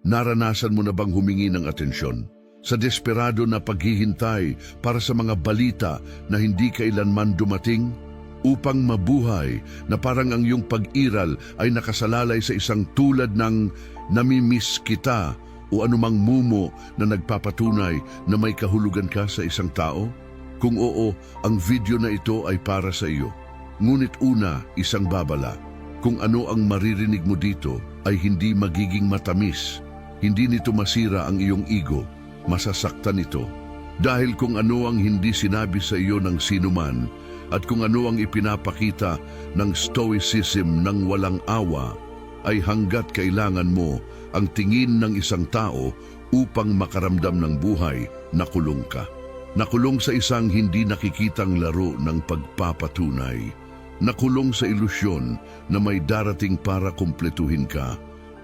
Naranasan mo na bang humingi ng atensyon? Sa desperado na paghihintay para sa mga balita na hindi kailanman dumating? Upang mabuhay na parang ang iyong pag-iral ay nakasalalay sa isang tulad ng namimiss kita o anumang mumo na nagpapatunay na may kahulugan ka sa isang tao? Kung oo, ang video na ito ay para sa iyo. Ngunit una, isang babala. Kung ano ang maririnig mo dito ay hindi magiging matamis. Hindi nito masira ang iyong ego. Masasaktan ito. Dahil kung ano ang hindi sinabi sa iyo ng sinuman at kung ano ang ipinapakita ng stoicism ng walang awa, ay hanggat kailangan mo ang tingin ng isang tao upang makaramdam ng buhay, nakulong ka. Nakulong sa isang hindi nakikitang laro ng pagpapatunay. Nakulong sa ilusyon na may darating para kumpletuhin ka.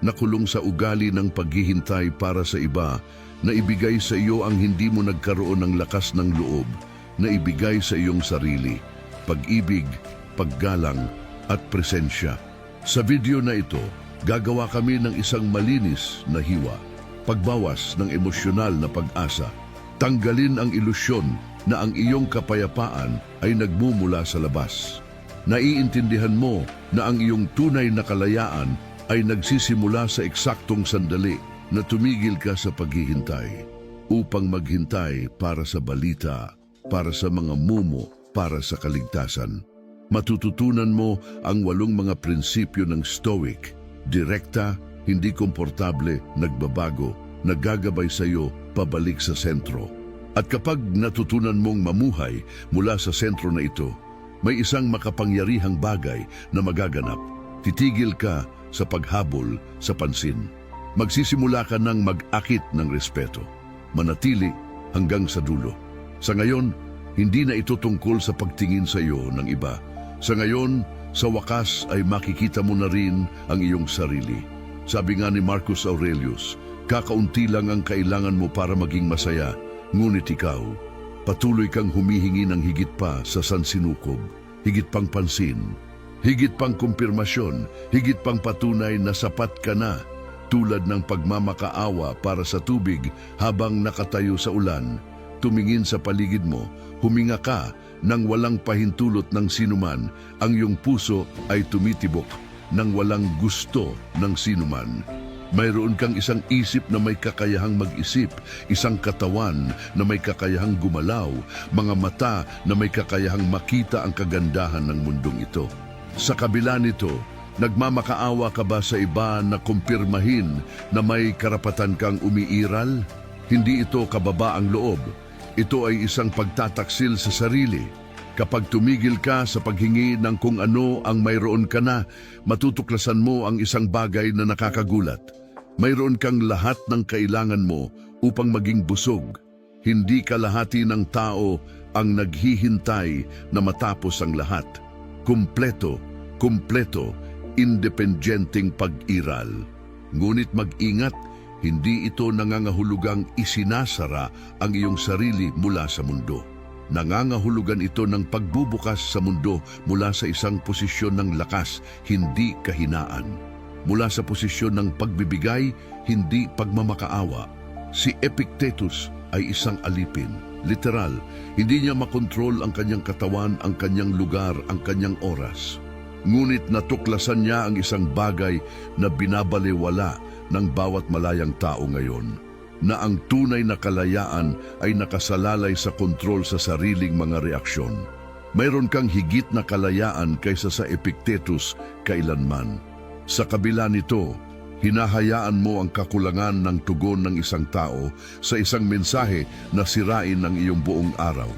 Nakulong sa ugali ng paghihintay para sa iba na ibigay sa iyo ang hindi mo nagkaroon ng lakas ng loob na ibigay sa iyong sarili, pag-ibig, paggalang at presensya. Sa video na ito, gagawa kami ng isang malinis na hiwa, pagbawas ng emosyonal na pag-asa, tanggalin ang ilusyon na ang iyong kapayapaan ay nagmumula sa labas. Naiintindihan mo na ang iyong tunay na kalayaan ay nagsisimula sa eksaktong sandali na tumigil ka sa paghihintay upang maghintay para sa balita, para sa mga mumo, para sa kaligtasan. Matututunan mo ang walong mga prinsipyo ng Stoic, direkta, hindi komportable, nagbabago, naggagabay sa iyo pabalik sa sentro. At kapag natutunan mong mamuhay mula sa sentro na ito, may isang makapangyarihang bagay na magaganap. Titigil ka sa paghabol sa pansin. Magsisimula ka ng mag-akit ng respeto. Manatili hanggang sa dulo. Sa ngayon, hindi na ito tungkol sa pagtingin sa iyo ng iba. Sa ngayon, sa wakas ay makikita mo na rin ang iyong sarili. Sabi nga ni Marcus Aurelius, kakaunti lang ang kailangan mo para maging masaya, ngunit ikaw, patuloy kang humihingi ng higit pa sa sansinukob, higit pang pansin, higit pang kumpirmasyon, higit pang patunay na sapat ka na, tulad ng pagmamakaawa para sa tubig habang nakatayo sa ulan, tumingin sa paligid mo, huminga ka nang walang pahintulot ng sinuman, ang iyong puso ay tumitibok nang walang gusto ng sinuman. Mayroon kang isang isip na may kakayahang mag-isip, isang katawan na may kakayahang gumalaw, mga mata na may kakayahang makita ang kagandahan ng mundong ito. Sa kabila nito, nagmamakaawa ka ba sa iba na kumpirmahin na may karapatan kang umiiral? Hindi ito kababaang loob. Ito ay isang pagtataksil sa sarili. Kapag tumigil ka sa paghingi ng kung ano ang mayroon ka na, matutuklasan mo ang isang bagay na nakakagulat. Mayroon kang lahat ng kailangan mo upang maging busog. Hindi kalahati ng tao ang naghihintay na matapos ang lahat. Kumpleto, kumpleto, independenteng pag-iral. Ngunit mag-ingat, hindi ito nangangahulugang isinasara ang iyong sarili mula sa mundo. Nangangahulugan ito ng pagbubukas sa mundo mula sa isang posisyon ng lakas, hindi kahinaan. Mula sa posisyon ng pagbibigay, hindi pagmamakaawa. Si Epictetus ay isang alipin. Literal, hindi niya makontrol ang kanyang katawan, ang kanyang lugar, ang kanyang oras. Ngunit natuklasan niya ang isang bagay na binabaliwala ng bawat malayang tao ngayon, na ang tunay na kalayaan ay nakasalalay sa kontrol sa sariling mga reaksyon. Mayroon kang higit na kalayaan kaysa sa Epictetus kailanman. Sa kabila nito, hinahayaan mo ang kakulangan ng tugon ng isang tao sa isang mensahe na sirain ng iyong buong araw.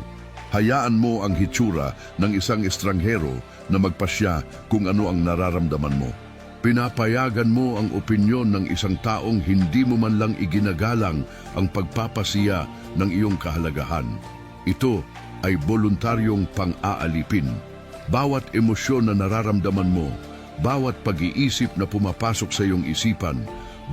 Hayaan mo ang hitsura ng isang estranghero na magpasya kung ano ang nararamdaman mo. Pinapayagan mo ang opinyon ng isang taong hindi mo man lang iginagalang ang pagpapasiya ng iyong kahalagahan. Ito ay voluntaryong pang-aalipin. Bawat emosyon na nararamdaman mo, bawat pag-iisip na pumapasok sa iyong isipan,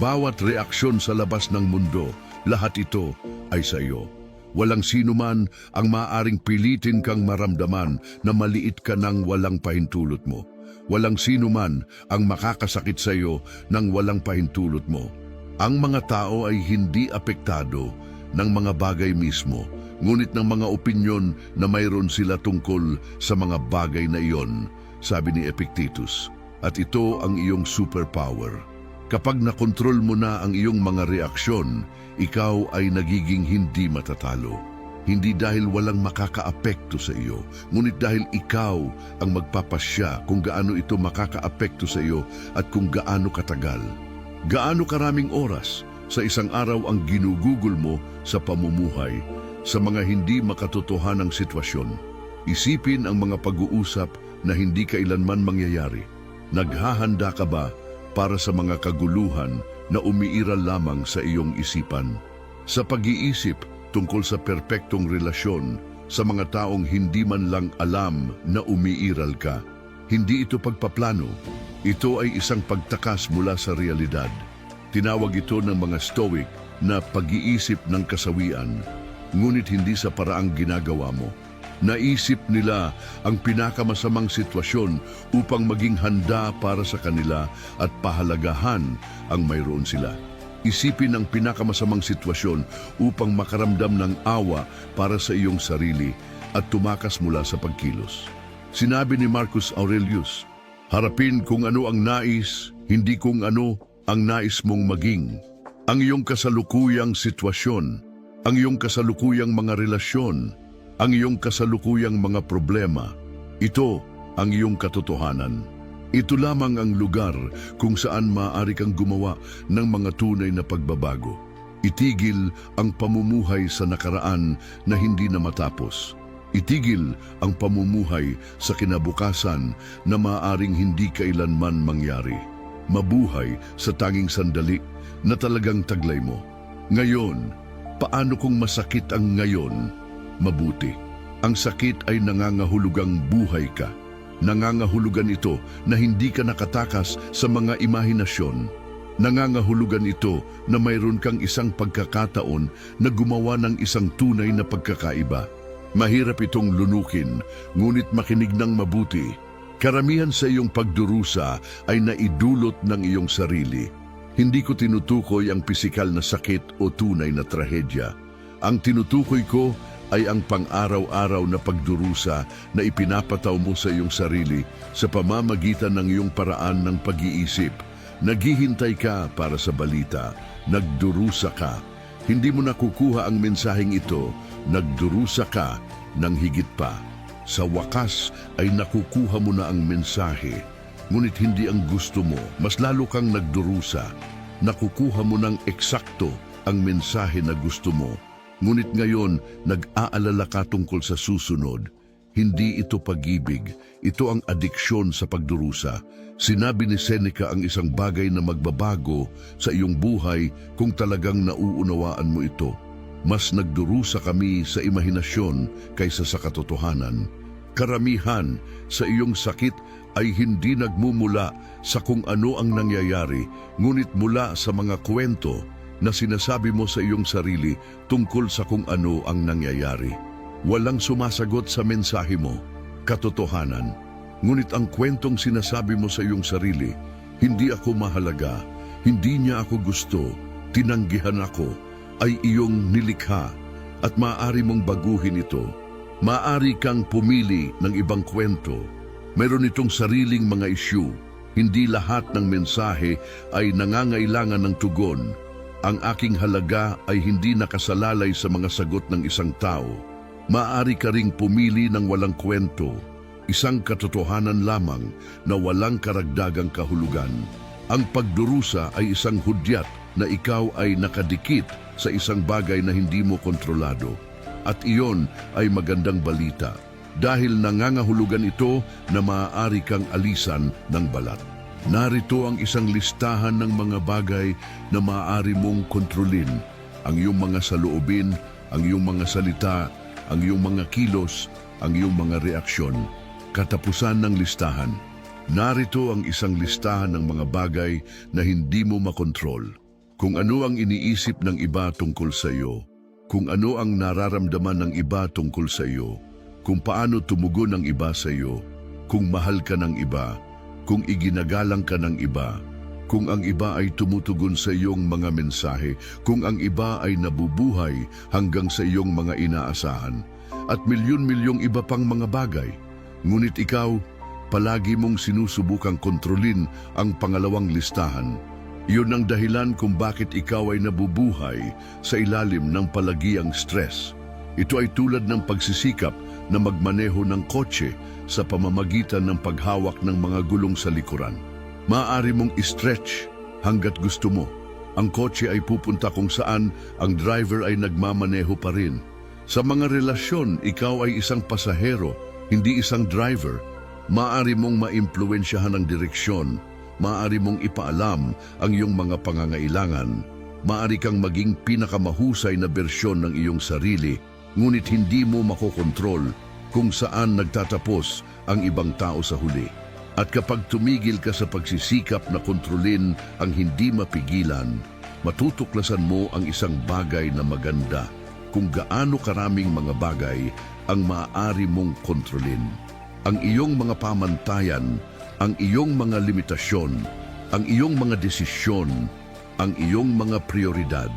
bawat reaksyon sa labas ng mundo, lahat ito ay sa iyo. Walang sino man ang maaring pilitin kang maramdaman na maliit ka ng walang pahintulot mo. Walang sino man ang makakasakit sa iyo ng walang pahintulot mo. Ang mga tao ay hindi apektado ng mga bagay mismo, ngunit ng mga opinyon na mayroon sila tungkol sa mga bagay na iyon, sabi ni Epictetus. At ito ang iyong superpower. Kapag nakontrol mo na ang iyong mga reaksyon, ikaw ay nagiging hindi matatalo. Hindi dahil walang makakaapekto sa iyo, ngunit dahil ikaw ang magpapasya kung gaano ito makakaapekto sa iyo at kung gaano katagal. Gaano karaming oras sa isang araw ang ginugugol mo sa pamumuhay sa mga hindi makatotohanang sitwasyon. Isipin ang mga pag-uusap na hindi kailanman mangyayari. Naghahanda ka ba para sa mga kaguluhan na umiiral lamang sa iyong isipan? Sa pag-iisip tungkol sa perpektong relasyon sa mga taong hindi man lang alam na umiiral ka. Hindi ito pagpaplano. Ito ay isang pagtakas mula sa realidad. Tinawag ito ng mga Stoic na pag-iisip ng kasawian, ngunit hindi sa paraang ginagawa mo. Naisip nila ang pinakamasamang sitwasyon upang maging handa para sa kanila at pahalagahan ang mayroon sila. Isipin ang pinakamasamang sitwasyon upang makaramdam ng awa para sa iyong sarili at tumakas mula sa pagkilos. Sinabi ni Marcus Aurelius, Harapin kung ano ang nais, hindi kung ano ang nais mong maging. Ang iyong kasalukuyang sitwasyon, ang iyong kasalukuyang mga relasyon, ang iyong kasalukuyang mga problema. Ito ang iyong katotohanan. Ito lamang ang lugar kung saan maaari kang gumawa ng mga tunay na pagbabago. Itigil ang pamumuhay sa nakaraan na hindi na matapos. Itigil ang pamumuhay sa kinabukasan na maaaring hindi kailanman mangyari. Mabuhay sa tanging sandali na talagang taglay mo. Ngayon, paano kung masakit ang ngayon? Mabuti. Ang sakit ay nangangahulugang buhay ka. Nangangahulugan ito na hindi ka nakatakas sa mga imahinasyon. Nangangahulugan ito na mayroon kang isang pagkakataon na gumawa ng isang tunay na pagkakaiba. Mahirap itong lunukin, ngunit makinig ng mabuti. Karamihan sa iyong pagdurusa ay naidulot ng iyong sarili. Hindi ko tinutukoy ang pisikal na sakit o tunay na trahedya. Ang tinutukoy ko ay ang pang-araw-araw na pagdurusa na ipinapataw mo sa iyong sarili sa pamamagitan ng iyong paraan ng pag-iisip. Naghihintay ka para sa balita, nagdurusa ka. Hindi mo nakukuha ang mensaheng ito, nagdurusa ka ng higit pa. Sa wakas ay nakukuha mo na ang mensahe, ngunit hindi ang gusto mo, mas lalo kang nagdurusa. Nakukuha mo ng eksakto ang mensahe na gusto mo, ngunit ngayon nag-aalala ka tungkol sa susunod. Hindi ito pag-ibig, ito ang adiksyon sa pagdurusa. Sinabi ni Seneca ang isang bagay na magbabago sa iyong buhay kung talagang nauunawaan mo ito. Mas nagdurusa kami sa imahinasyon kaysa sa katotohanan. Karamihan sa iyong sakit ay hindi nagmumula sa kung ano ang nangyayari, ngunit mula sa mga kwento na sinasabi mo sa iyong sarili tungkol sa kung ano ang nangyayari. Walang sumasagot sa mensahe mo, katotohanan. Ngunit ang kwentong sinasabi mo sa iyong sarili, hindi ako mahalaga, hindi niya ako gusto, tinanggihan ako, ay iyong nilikha at maaari mong baguhin ito. Maaari kang pumili ng ibang kwento. Mayroon itong sariling mga isyu. Hindi lahat ng mensahe ay nangangailangan ng tugon. Ang aking halaga ay hindi nakasalalay sa mga sagot ng isang tao. Maaari ka ring pumili ng walang kwento. Isang katotohanan lamang na walang karagdagang kahulugan. Ang pagdurusa ay isang hudyat na ikaw ay nakadikit sa isang bagay na hindi mo kontrolado. At iyon ay magandang balita dahil nangangahulugan ito na maaari kang alisan ng balat. Narito ang isang listahan ng mga bagay na maaari mong kontrolin. Ang iyong mga saloobin, ang iyong mga salita, ang iyong mga kilos, ang iyong mga reaksyon. Katapusan ng listahan. Narito ang isang listahan ng mga bagay na hindi mo makontrol. Kung ano ang iniisip ng iba tungkol sa iyo, kung ano ang nararamdaman ng iba tungkol sa iyo, kung paano tumugon ang iba sa iyo, kung mahal ka ng iba, kung iginagalang ka ng iba, kung ang iba ay tumutugon sa iyong mga mensahe, kung ang iba ay nabubuhay hanggang sa iyong mga inaasahan, at milyon-milyong iba pang mga bagay. Ngunit ikaw, palagi mong sinusubukang kontrolin ang pangalawang listahan. Iyon ang dahilan kung bakit ikaw ay nabubuhay sa ilalim ng palagiang stress. Ito ay tulad ng pagsisikap na magmaneho ng kotse sa pamamagitan ng paghawak ng mga gulong sa likuran. Maaari mong i-stretch hanggat gusto mo. Ang kotse ay pupunta kung saan ang driver ay nagmamaneho pa rin. Sa mga relasyon, ikaw ay isang pasahero, hindi isang driver. Maaari mong maimpluwensyahan ang direksyon. Maaari mong ipaalam ang iyong mga pangangailangan. Maaari kang maging pinakamahusay na bersyon ng iyong sarili, ngunit hindi mo makokontrol kung saan nagtatapos ang ibang tao sa huli. At kapag tumigil ka sa pagsisikap na kontrolin ang hindi mapigilan, matutuklasan mo ang isang bagay na maganda kung gaano karaming mga bagay ang maaari mong kontrolin. Ang iyong mga pamantayan, ang iyong mga limitasyon, ang iyong mga desisyon, ang iyong mga prioridad.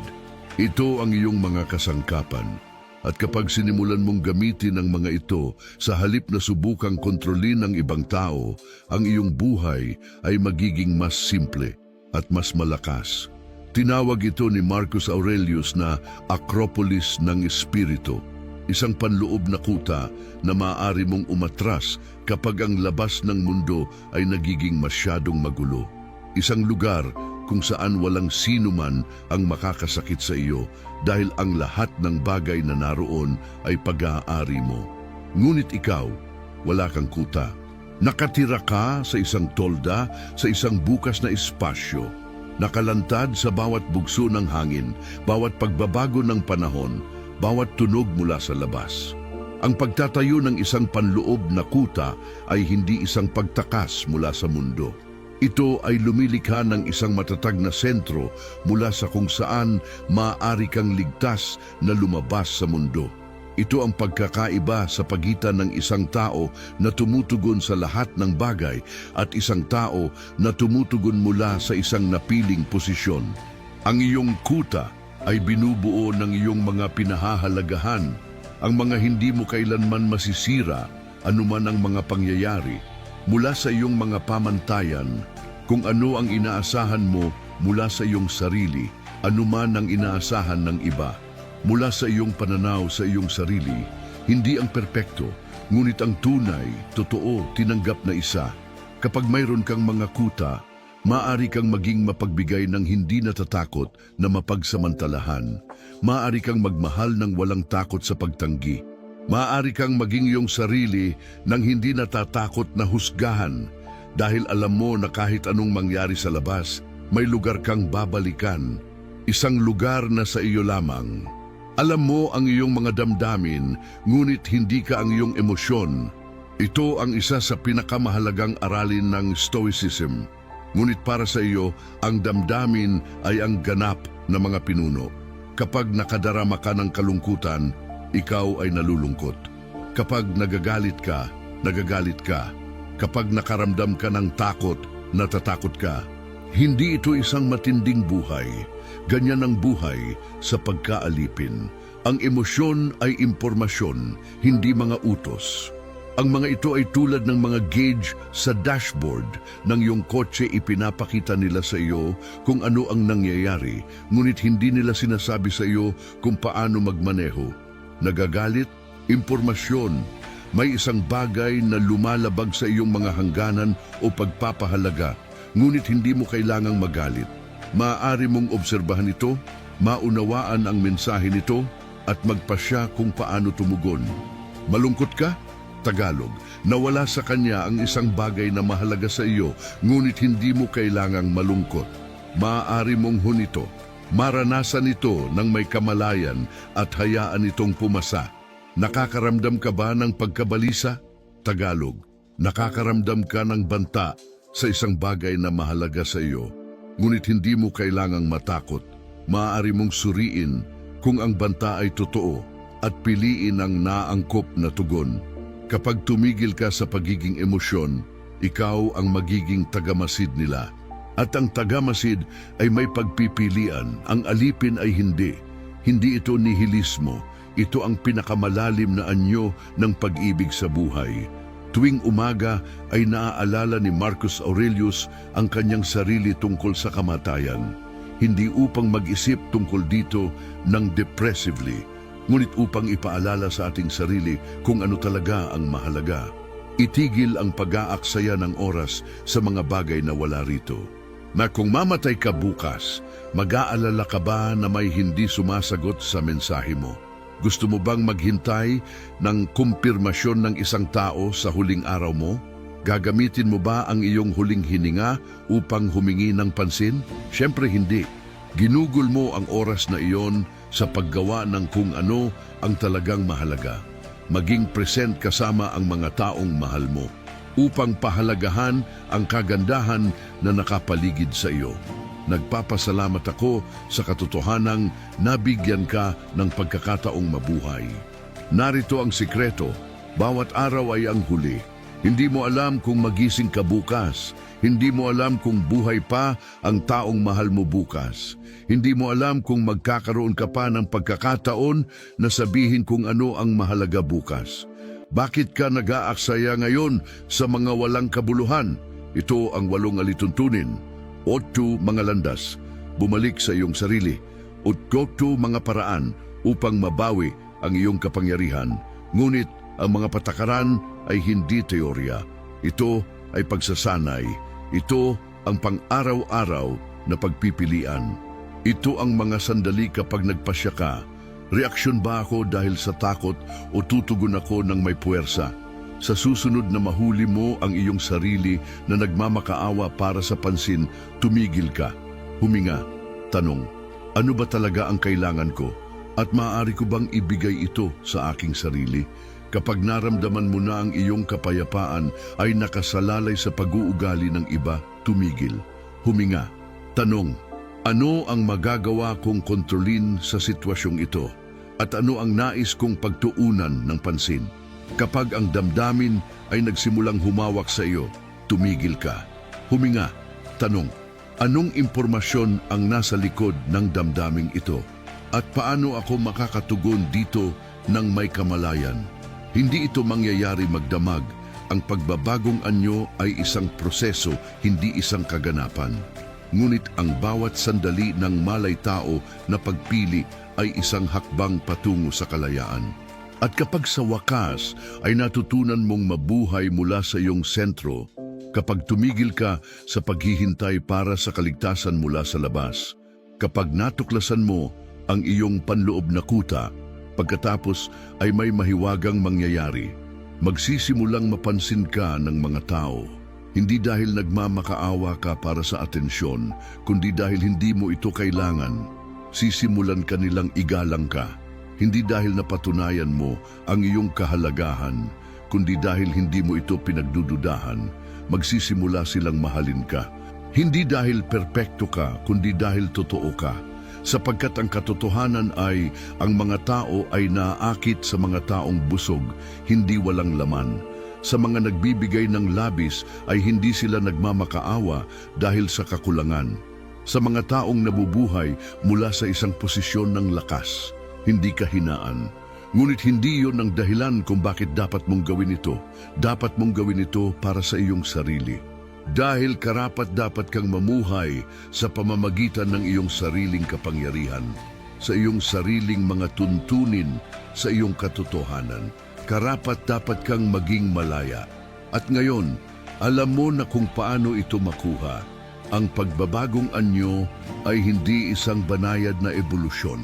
Ito ang iyong mga kasangkapan. At kapag sinimulan mong gamitin ang mga ito sa halip na subukang kontrolin ng ibang tao, ang iyong buhay ay magiging mas simple at mas malakas. Tinawag ito ni Marcus Aurelius na Acropolis ng Espiritu, isang panloob na kuta na maaari mong umatras kapag ang labas ng mundo ay nagiging masyadong magulo. Isang lugar kung saan walang sino man ang makakasakit sa iyo dahil ang lahat ng bagay na naroon ay pag-aari mo. Ngunit ikaw, wala kang kuta. Nakatira ka sa isang tolda, sa isang bukas na espasyo. Nakalantad sa bawat bugso ng hangin, bawat pagbabago ng panahon, bawat tunog mula sa labas. Ang pagtatayo ng isang panloob na kuta ay hindi isang pagtakas mula sa mundo. Ito ay lumilikha ng isang matatag na sentro mula sa kung saan maaari kang ligtas na lumabas sa mundo. Ito ang pagkakaiba sa pagitan ng isang tao na tumutugon sa lahat ng bagay at isang tao na tumutugon mula sa isang napiling posisyon. Ang iyong kuta ay binubuo ng iyong mga pinahahalagahan, ang mga hindi mo kailanman masisira, anuman ang mga pangyayari, mula sa iyong mga pamantayan, kung ano ang inaasahan mo mula sa iyong sarili, anuman ang inaasahan ng iba. Mula sa iyong pananaw sa iyong sarili, hindi ang perpekto, ngunit ang tunay, totoo, tinanggap na isa. Kapag mayroon kang mga kuta, maaari kang maging mapagbigay ng hindi natatakot na mapagsamantalahan. Maaari kang magmahal ng walang takot sa pagtanggi. Maaari kang maging iyong sarili nang hindi natatakot na husgahan dahil alam mo na kahit anong mangyari sa labas, may lugar kang babalikan. Isang lugar na sa iyo lamang. Alam mo ang iyong mga damdamin, ngunit hindi ka ang iyong emosyon. Ito ang isa sa pinakamahalagang aralin ng Stoicism. Ngunit para sa iyo, ang damdamin ay ang ganap na mga pinuno. Kapag nakadarama ka ng kalungkutan, ikaw ay nalulungkot. Kapag nagagalit ka, nagagalit ka. Kapag nakaramdam ka ng takot, natatakot ka. Hindi ito isang matinding buhay. Ganyan ang buhay sa pagkaalipin. Ang emosyon ay impormasyon, hindi mga utos. Ang mga ito ay tulad ng mga gauge sa dashboard ng iyong kotse ipinapakita nila sa iyo kung ano ang nangyayari, ngunit hindi nila sinasabi sa iyo kung paano magmaneho. Nagagalit, impormasyon, may isang bagay na lumalabag sa iyong mga hangganan o pagpapahalaga, ngunit hindi mo kailangang magalit. Maaari mong obserbahan ito, maunawaan ang mensahe nito, at magpasya kung paano tumugon. Malungkot ka? Tagalog, nawala sa kanya ang isang bagay na mahalaga sa iyo, ngunit hindi mo kailangang malungkot. Maaari mong hunito, maranasan ito ng may kamalayan at hayaan itong pumasa. Nakakaramdam ka ba ng pagkabalisa? Tagalog, nakakaramdam ka ng banta sa isang bagay na mahalaga sa iyo, ngunit hindi mo kailangang matakot. Maaari mong suriin kung ang banta ay totoo at piliin ang naangkop na tugon. Kapag tumigil ka sa pagiging emosyon, ikaw ang magiging tagamasid nila. At ang tagamasid ay may pagpipilian, ang alipin ay hindi. Hindi ito nihilismo, ito ang pinakamalalim na anyo ng pag-ibig sa buhay. Tuwing umaga ay naaalala ni Marcus Aurelius ang kanyang sarili tungkol sa kamatayan. Hindi upang mag-isip tungkol dito ng depressively, ngunit upang ipaalala sa ating sarili kung ano talaga ang mahalaga. Itigil ang pag-aaksaya ng oras sa mga bagay na wala rito. Na kung mamatay ka bukas, mag-aalala ka ba na may hindi sumasagot sa mensahe mo? Gusto mo bang maghintay ng kumpirmasyon ng isang tao sa huling araw mo? Gagamitin mo ba ang iyong huling hininga upang humingi ng pansin? Siyempre hindi. Ginugol mo ang oras na iyon sa paggawa ng kung ano ang talagang mahalaga. Maging present kasama ang mga taong mahal mo upang pahalagahan ang kagandahan na nakapaligid sa iyo. Nagpapasalamat ako sa katotohanang nabigyan ka ng pagkakataong mabuhay. Narito ang sikreto, bawat araw ay ang huli. Hindi mo alam kung magising ka bukas. Hindi mo alam kung buhay pa ang taong mahal mo bukas. Hindi mo alam kung magkakaroon ka pa ng pagkakataon na sabihin kung ano ang mahalaga bukas. Bakit ka nag-aaksaya ngayon sa mga walang kabuluhan? Ito ang walong alituntunin. Oto mga landas, bumalik sa iyong sarili. Utkoto mga paraan upang mabawi ang iyong kapangyarihan. Ngunit ang mga patakaran ay hindi teorya. Ito ay pagsasanay. Ito ang pang-araw-araw na pagpipilian. Ito ang mga sandali kapag nagpasya ka. Reaksyon ba ako dahil sa takot o tutugon ako ng may puwersa? Sa susunod na mahuli mo ang iyong sarili na nagmamakaawa para sa pansin, tumigil ka. Huminga. Tanong, ano ba talaga ang kailangan ko? At maaari ko bang ibigay ito sa aking sarili? Kapag naramdaman mo na ang iyong kapayapaan ay nakasalalay sa pag-uugali ng iba, tumigil. Huminga. Tanong, ano ang magagawa kong kontrolin sa sitwasyong ito? At ano ang nais kong pagtuunan ng pansin? Kapag ang damdamin ay nagsimulang humawak sa iyo, tumigil ka. Huminga. Tanong, anong impormasyon ang nasa likod ng damdaming ito? At paano ako makakatugon dito ng may kamalayan? Hindi ito mangyayari magdamag. Ang pagbabagong anyo ay isang proseso, hindi isang kaganapan. Ngunit ang bawat sandali ng malay tao na pagpili ay isang hakbang patungo sa kalayaan. At kapag sa wakas ay natutunan mong mabuhay mula sa iyong sentro, kapag tumigil ka sa paghihintay para sa kaligtasan mula sa labas, kapag natuklasan mo ang iyong panloob na kuta, pagkatapos ay may mahiwagang mangyayari, magsisimulang mapansin ka ng mga tao. Hindi dahil nagmamakaawa ka para sa atensyon, kundi dahil hindi mo ito kailangan, sisimulan ka nilang igalang ka. Hindi dahil napatunayan mo ang iyong kahalagahan, kundi dahil hindi mo ito pinagdududahan, magsisimula silang mahalin ka. Hindi dahil perpekto ka, kundi dahil totoo ka. Sapagkat ang katotohanan ay ang mga tao ay naaakit sa mga taong busog, hindi walang laman. Sa mga nagbibigay ng labis ay hindi sila nagmamakaawa dahil sa kakulangan. Sa mga taong nabubuhay mula sa isang posisyon ng lakas hindi kahinaan. Ngunit hindi yon ang dahilan kung bakit dapat mong gawin ito. Dapat mong gawin ito para sa iyong sarili. Dahil karapat dapat kang mamuhay sa pamamagitan ng iyong sariling kapangyarihan, sa iyong sariling mga tuntunin, sa iyong katotohanan. Karapat dapat kang maging malaya. At ngayon, alam mo na kung paano ito makuha. Ang pagbabagong anyo ay hindi isang banayad na ebolusyon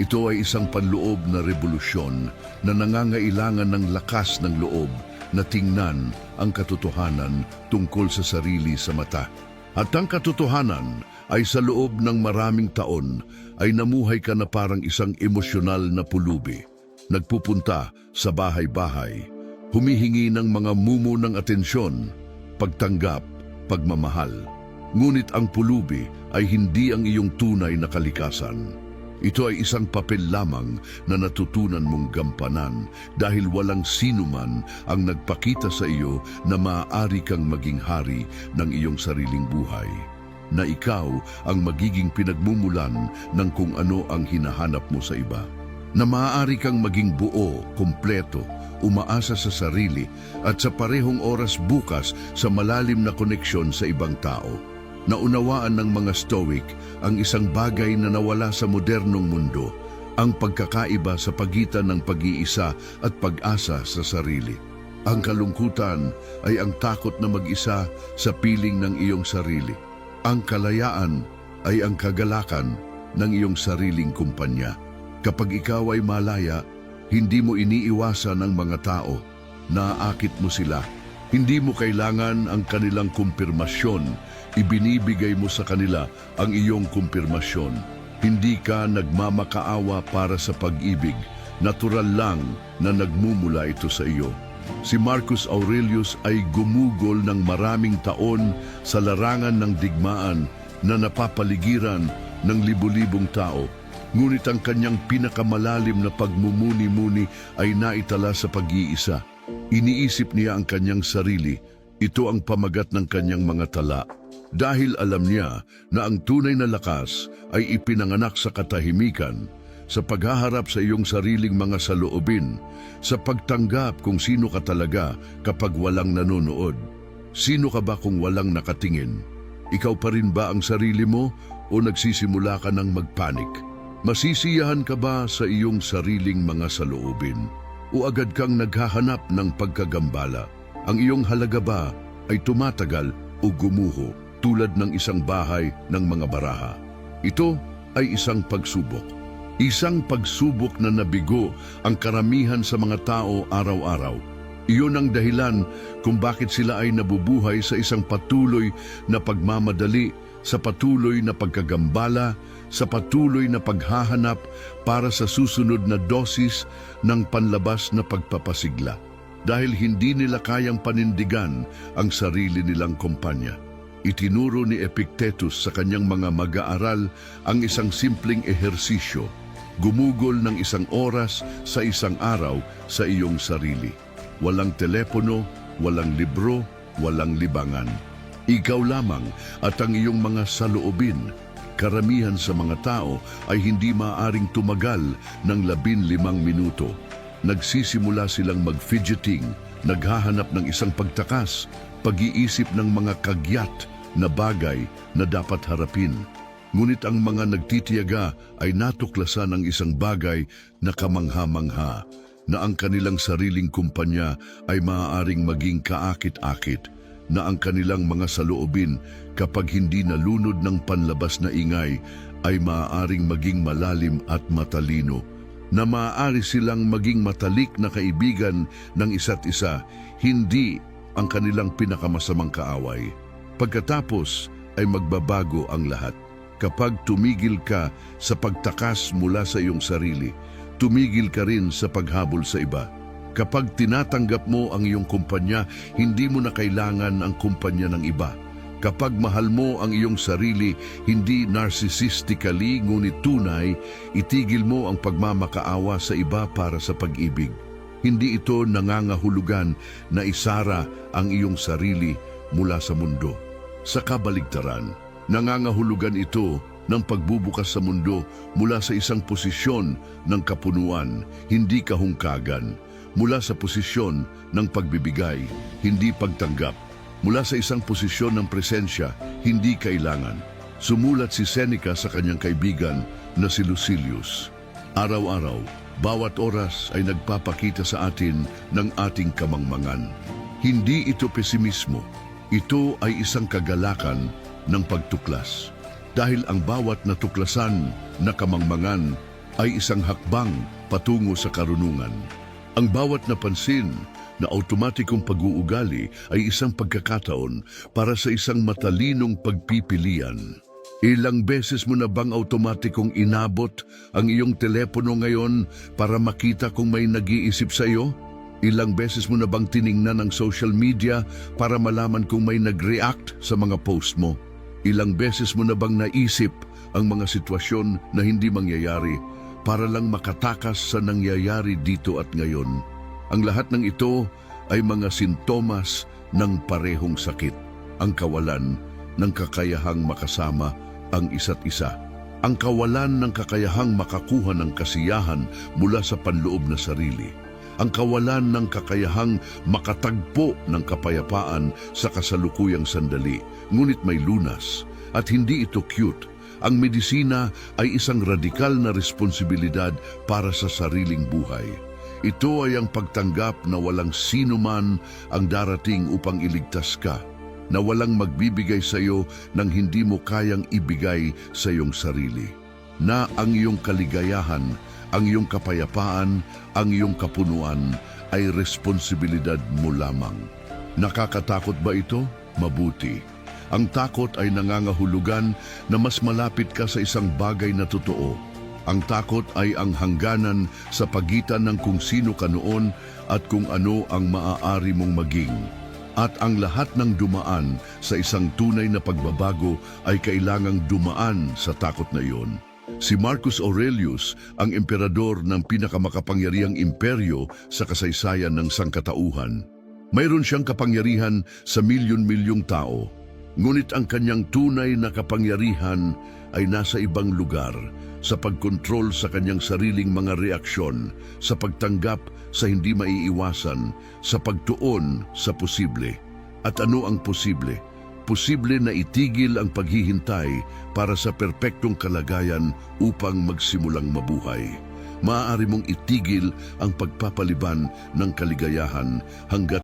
ito ay isang panloob na revolusyon na nangangailangan ng lakas ng loob na tingnan ang katotohanan tungkol sa sarili sa mata. At ang katotohanan ay sa loob ng maraming taon ay namuhay ka na parang isang emosyonal na pulubi. Nagpupunta sa bahay-bahay, humihingi ng mga mumo ng atensyon, pagtanggap, pagmamahal. Ngunit ang pulubi ay hindi ang iyong tunay na kalikasan. Ito ay isang papel lamang na natutunan mong gampanan dahil walang sino man ang nagpakita sa iyo na maaari kang maging hari ng iyong sariling buhay. na ikaw ang magiging pinagmumulan ng kung ano ang hinahanap mo sa iba. Na maaari kang maging buo, kumpleto, umaasa sa sarili at sa parehong oras bukas sa malalim na koneksyon sa ibang tao. Naunawaan ng mga Stoic ang isang bagay na nawala sa modernong mundo, ang pagkakaiba sa pagitan ng pag-iisa at pag-asa sa sarili. Ang kalungkutan ay ang takot na mag-isa sa piling ng iyong sarili. Ang kalayaan ay ang kagalakan ng iyong sariling kumpanya. Kapag ikaw ay malaya, hindi mo iniiwasan ang mga tao. Naaakit mo sila. Hindi mo kailangan ang kanilang kumpirmasyon. Ibinibigay mo sa kanila ang iyong kumpirmasyon. Hindi ka nagmamakaawa para sa pag-ibig. Natural lang na nagmumula ito sa iyo. Si Marcus Aurelius ay gumugol ng maraming taon sa larangan ng digmaan na napapaligiran ng libu-libong tao. Ngunit ang kanyang pinakamalalim na pagmumuni-muni ay naitala sa pag-iisa. Iniisip niya ang kanyang sarili. Ito ang pamagat ng kanyang mga tala. Dahil alam niya na ang tunay na lakas ay ipinanganak sa katahimikan, sa paghaharap sa iyong sariling mga saloobin, sa pagtanggap kung sino ka talaga kapag walang nanonood. Sino ka ba kung walang nakatingin? Ikaw pa rin ba ang sarili mo o nagsisimula ka ng magpanik? Masisiyahan ka ba sa iyong sariling mga saloobin? O agad kang naghahanap ng pagkagambala? Ang iyong halaga ba ay tumatagal o gumuho tulad ng isang bahay ng mga baraha? Ito ay isang pagsubok. Isang pagsubok na nabigo ang karamihan sa mga tao araw-araw. Iyon ang dahilan kung bakit sila ay nabubuhay sa isang patuloy na pagmamadali, sa patuloy na pagkagambala, sa patuloy na paghahanap para sa susunod na dosis ng panlabas na pagpapasigla. Dahil hindi nila kayang panindigan ang sarili nilang kumpanya. Itinuro ni Epictetus sa kanyang mga mag-aaral ang isang simpleng ehersisyo Gumugol ng isang oras sa isang araw sa iyong sarili. Walang telepono, walang libro, walang libangan. Ikaw lamang at ang iyong mga saloobin. Karamihan sa mga tao ay hindi maaring tumagal ng labin limang minuto. Nagsisimula silang mag-fidgeting, naghahanap ng isang pagtakas, pag-iisip ng mga kagyat na bagay na dapat harapin. Ngunit ang mga nagtitiyaga ay natuklasan ng isang bagay na kamangha-mangha na ang kanilang sariling kumpanya ay maaaring maging kaakit-akit na ang kanilang mga saloobin kapag hindi nalunod ng panlabas na ingay ay maaaring maging malalim at matalino na maaari silang maging matalik na kaibigan ng isa't isa, hindi ang kanilang pinakamasamang kaaway. Pagkatapos ay magbabago ang lahat kapag tumigil ka sa pagtakas mula sa iyong sarili, tumigil ka rin sa paghabol sa iba. Kapag tinatanggap mo ang iyong kumpanya, hindi mo na kailangan ang kumpanya ng iba. Kapag mahal mo ang iyong sarili, hindi narcissistically ngunit tunay, itigil mo ang pagmamakaawa sa iba para sa pag-ibig. Hindi ito nangangahulugan na isara ang iyong sarili mula sa mundo. Sa kabaligtaran, Nangangahulugan ito ng pagbubukas sa mundo mula sa isang posisyon ng kapunuan, hindi kahungkagan, mula sa posisyon ng pagbibigay, hindi pagtanggap, mula sa isang posisyon ng presensya, hindi kailangan. Sumulat si Seneca sa kanyang kaibigan na si Lucilius. Araw-araw, bawat oras ay nagpapakita sa atin ng ating kamangmangan. Hindi ito pesimismo, ito ay isang kagalakan ng pagtuklas. Dahil ang bawat natuklasan na kamangmangan ay isang hakbang patungo sa karunungan. Ang bawat napansin na automatikong pag-uugali ay isang pagkakataon para sa isang matalinong pagpipilian. Ilang beses mo na bang automatikong inabot ang iyong telepono ngayon para makita kung may nag-iisip sa iyo? Ilang beses mo na bang tiningnan ang social media para malaman kung may nag-react sa mga post mo? Ilang beses mo na bang naisip ang mga sitwasyon na hindi mangyayari para lang makatakas sa nangyayari dito at ngayon? Ang lahat ng ito ay mga sintomas ng parehong sakit, ang kawalan ng kakayahang makasama ang isa't isa. Ang kawalan ng kakayahang makakuha ng kasiyahan mula sa panloob na sarili. Ang kawalan ng kakayahang makatagpo ng kapayapaan sa kasalukuyang sandali, ngunit may lunas. At hindi ito cute. Ang medisina ay isang radikal na responsibilidad para sa sariling buhay. Ito ay ang pagtanggap na walang sino man ang darating upang iligtas ka, na walang magbibigay sa iyo ng hindi mo kayang ibigay sa iyong sarili, na ang iyong kaligayahan, ang iyong kapayapaan, ang iyong kapunuan ay responsibilidad mo lamang. Nakakatakot ba ito? Mabuti. Ang takot ay nangangahulugan na mas malapit ka sa isang bagay na totoo. Ang takot ay ang hangganan sa pagitan ng kung sino ka noon at kung ano ang maaari mong maging. At ang lahat ng dumaan sa isang tunay na pagbabago ay kailangang dumaan sa takot na iyon. Si Marcus Aurelius ang emperador ng pinakamakapangyarihang imperyo sa kasaysayan ng sangkatauhan. Mayroon siyang kapangyarihan sa milyon-milyong tao. Ngunit ang kanyang tunay na kapangyarihan ay nasa ibang lugar, sa pagkontrol sa kanyang sariling mga reaksyon, sa pagtanggap sa hindi maiiwasan, sa pagtuon sa posible. At ano ang posible? Posible na itigil ang paghihintay para sa perpektong kalagayan upang magsimulang mabuhay. Maaari mong itigil ang pagpapaliban ng kaligayahan hanggat